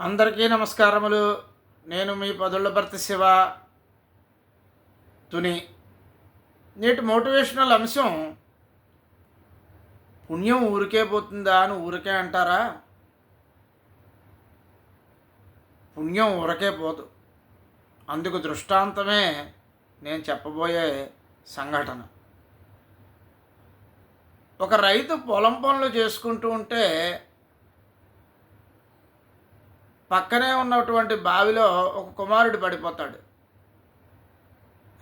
అందరికీ నమస్కారములు. నేను మీ పదుళ్ళపర్తి శివ తుని. నేటి మోటివేషనల్ అంశం పుణ్యం ఊరికే పోతుందా అని ఊరికే అంటారా? పుణ్యం ఊరకే పోదు. అందుకు దృష్టాంతమే నేను చెప్పబోయే సంఘటన. ఒక రైతు పొలం పనులు చేసుకుంటూ ఉంటే పక్కనే ఉన్నటువంటి బావిలో ఒక కుమారుడు పడిపోతాడు.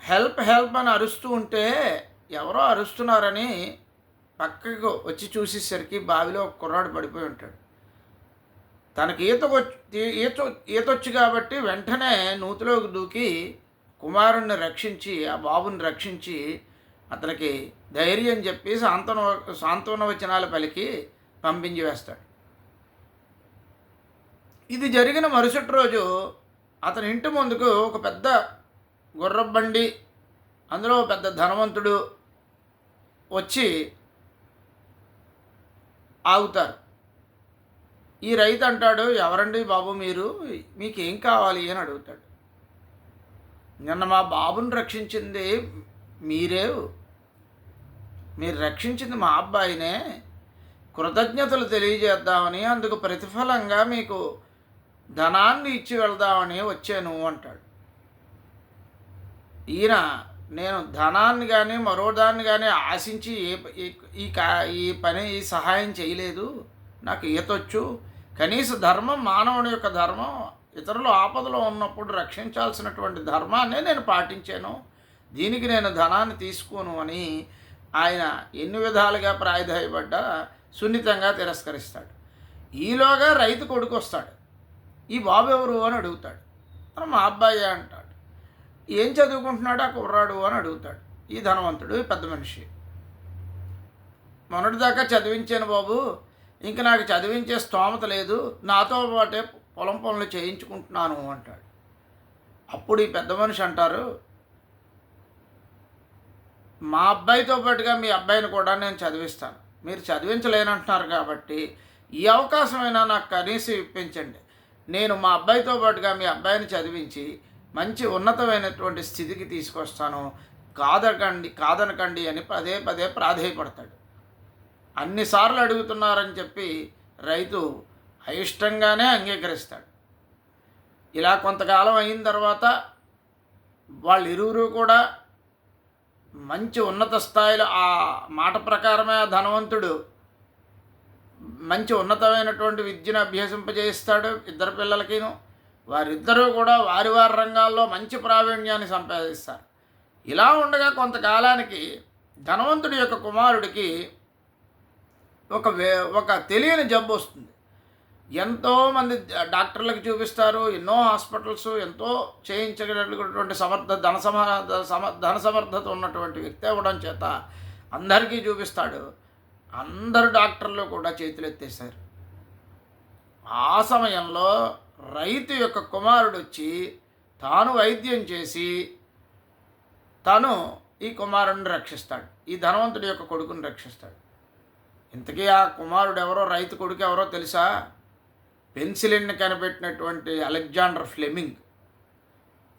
హెల్ప్ హెల్ప్ అని అరుస్తూ ఉంటే ఎవరో అరుస్తున్నారని పక్కకు వచ్చి చూసేసరికి బావిలో ఒక కుర్రాడు పడిపోయి ఉంటాడు. తనకి ఈత ఈత ఈతొచ్చు కాబట్టి వెంటనే నూతిలోకి దూకి కుమారుణ్ణి రక్షించి ఆ బాబుని రక్షించి అతనికి ధైర్యం చెప్పి సాంత్వన సాంత్వన వచనాలు పలికి పంపించి వేస్తాడు. ఇది జరిగిన మరుసటి రోజు అతని ఇంటి ముందుకు ఒక పెద్ద గుర్రబండి అందులో పెద్ద ధనవంతుడు వచ్చి ఆగుతారు. ఈ రైతు అంటాడు ఎవరండి బాబు మీరు? మీకేం కావాలి? అని అడుగుతాడు. నిన్న మా బాబుని రక్షించింది మీరే. మీరు రక్షించింది మా అబ్బాయినే. కృతజ్ఞతలు తెలియజేద్దామని అందుకు ప్రతిఫలంగా మీకు ధనాన్ని ఇచ్చి వెళ్దామని వచ్చాను అంటాడు. ఈయన నేను ధనాన్ని కానీ మరో దాన్ని కానీ ఆశించి ఏ ఈ కా ఈ పని ఈ సహాయం చేయలేదు. నాకు ఈతొచ్చు కనీస ధర్మం మానవుని యొక్క ధర్మం ఇతరులు ఆపదలో ఉన్నప్పుడు రక్షించాల్సినటువంటి ధర్మాన్నే నేను పాటించాను. దీనికి నేను ధనాన్ని తీసుకోను అని ఆయన ఎన్ని విధాలుగా ప్రాయధాయపడ్డా సున్నితంగా తిరస్కరిస్తాడు. ఈలోగా రైతు కొడుకు వస్తాడు. ఈ బాబు ఎవరు అని అడుగుతాడు. మా అబ్బాయే అంటాడు. ఏం చదువుకుంటున్నాడు ఆ కుర్రాడు? అని అడుగుతాడు. ఈ ధనవంతుడు పెద్ద మనిషి. మొన్నటిదాకా చదివించాను బాబు. ఇంక నాకు చదివించే స్తోమత లేదు. నాతో పాటే పొలం పనులు చేయించుకుంటున్నాను అంటాడు. అప్పుడు ఈ పెద్ద మనిషి అంటారు మా అబ్బాయితో పాటుగా మీ అబ్బాయిని కూడా నేను చదివిస్తాను. మీరు చదివించలేనంటున్నారు కాబట్టి ఈ అవకాశమైనా నాకు కనీసం ఇప్పించండి. నేను మా అబ్బాయితో పాటుగా మీ అబ్బాయిని చదివించి మంచి ఉన్నతమైనటువంటి స్థితికి తీసుకొస్తాను. కాదకండి కాదనకండి అని పదే పదే ప్రాధేయపడతాడు. అన్నిసార్లు అడుగుతున్నారని చెప్పి రైతు అయిష్టంగానే అంగీకరిస్తాడు. ఇలా కొంతకాలం అయిన తర్వాత వాళ్ళు ఇరువురు కూడా మంచి ఉన్నత స్థాయిలో ఆ మాట ప్రకారమే ఆ ధనవంతుడు మంచి ఉన్నతమైనటువంటి విద్యను అభ్యసింపజేస్తాడు ఇద్దరు పిల్లలకిను. వారిద్దరూ కూడా వారి వారి రంగాల్లో మంచి ప్రావీణ్యాన్ని సంపాదిస్తారు. ఇలా ఉండగా కొంతకాలానికి ధనవంతుడి యొక్క కుమారుడికి ఒక వే ఒక తెలియని జబ్బు వస్తుంది. ఎంతోమంది డాక్టర్లకు చూపిస్తారు ఎన్నో హాస్పిటల్స్ ఎంతో చేయించగలిగినటువంటి సమర్థ ధన సమ ధన సమర్థత ఉన్నటువంటి వ్యక్తి అవ్వడం చేత అందరికీ చూపిస్తాడు. అందరు డాక్టర్లు కూడా చేతులు ఎత్తేశారు. ఆ సమయంలో రైతు యొక్క కుమారుడు వచ్చి తాను వైద్యం చేసి తను ఈ కుమారుడిని రక్షిస్తాడు. ఈ ధనవంతుడి యొక్క కొడుకుని రక్షిస్తాడు. ఇంతకీ ఆ కుమారుడు ఎవరో రైతు కొడుకు ఎవరో తెలుసా? పెన్సిలిన్ని కనిపెట్టినటువంటి అలెగ్జాండర్ ఫ్లెమింగ్.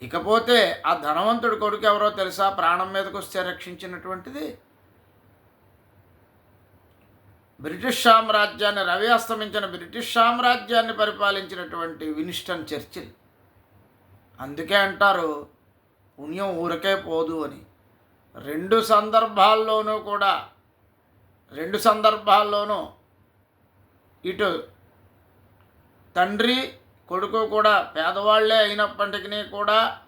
ఇకపోతే ఆ ధనవంతుడి కొడుకు ఎవరో తెలుసా? ప్రాణం మీదకి వస్తే రక్షించినటువంటిది బ్రిటిష్ సామ్రాజ్యాన్ని రవి అస్తమించిన బ్రిటిష్ సామ్రాజ్యాన్ని పరిపాలించినటువంటి వినిస్టన్ చర్చిల్. అందుకే అంటారు పుణ్యం ఊరకే పోదు అని. రెండు సందర్భాల్లోనూ కూడా రెండు సందర్భాల్లోనూ ఇటు తండ్రి కొడుకు కూడా పేదవాళ్ళే అయినప్పటికీ కూడా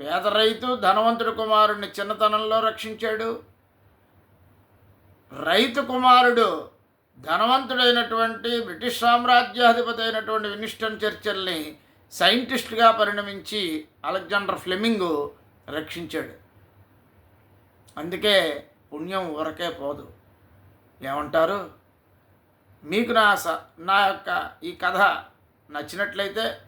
పేద రైతు ధనవంతుడి కుమారుడిని చిన్నతనంలో రక్షించాడు. రైతు కుమారుడు ధనవంతుడైనటువంటి బ్రిటిష్ సామ్రాజ్యాధిపతి అయినటువంటి వినిస్టన్ చర్చల్ని సైంటిస్ట్గా పరిణమించి అలెగ్జాండర్ ఫ్లెమింగ్ రక్షించాడు. అందుకే పుణ్యం ఊరకే పోదు. ఏమంటారు? మీకు నా స నా యొక్క ఈ కథ నచ్చినట్లయితే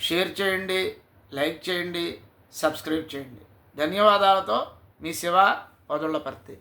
షేర్ చేయండి లైక్ చేయండి సబ్స్క్రైబ్ చేయండి. ధన్యవాదాలతో మీ శివ పదుళ్ళపర్తి